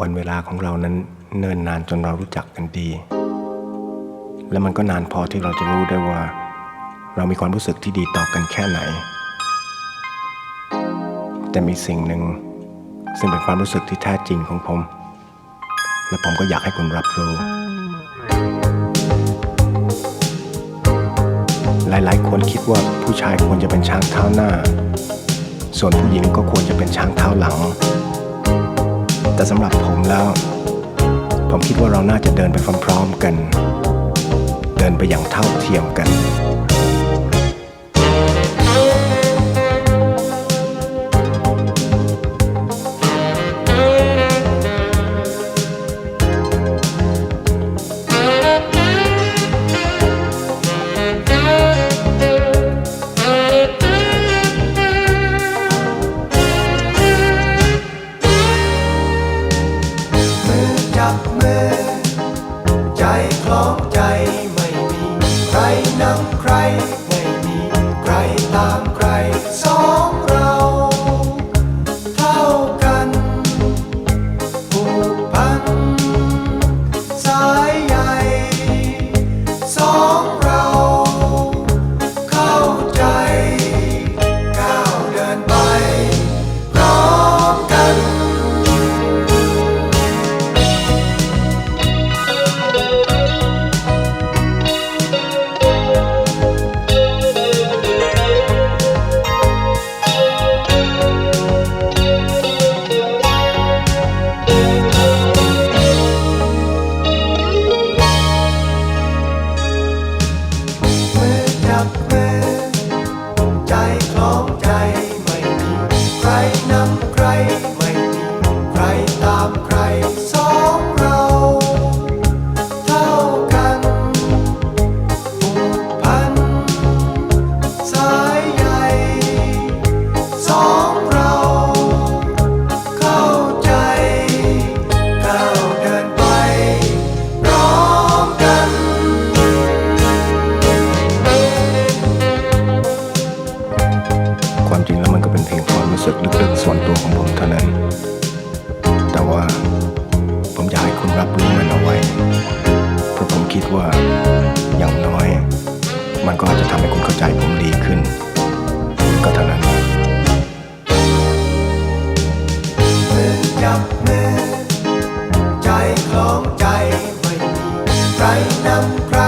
วันเวลาของเรานั้นเนิ่นนานจนเรารู้จักกันดี และมันก็นานพอที่เราจะรู้ได้ว่า เรามีความรู้สึกที่ดีต่อกันแค่ไหน แต่มีสิ่งหนึ่ง ซึ่งเป็นความรู้สึกที่แท้จริงของผม และผมก็อยากให้คุณรับรู้ หลายๆ คนคิดว่าผู้ชายควรจะเป็นช้างเท้าหน้า ส่วนผู้หญิงก็ควรจะเป็นช้างเท้าหลัง แต่สำหรับผมแล้ว ผมคิดว่าเราน่าจะเดินไปพร้อมๆกัน เดินไปอย่างเท่าเทียมกัน ใจคล้องใจไม่มี ใครนำใคร ไม่มี ใครตามใครสอ ผมเท่านั้น แต่ว่าผมอยากให้คุณรับรู้มันเอาไว้ เพราะผมคิดว่าอย่างน้อย มันก็อาจจะทำให้คุณเข้าใจผมดีขึ้น ก็เท่านั้นมือจับมือใจคล้องใจไม่มีใครนำใคร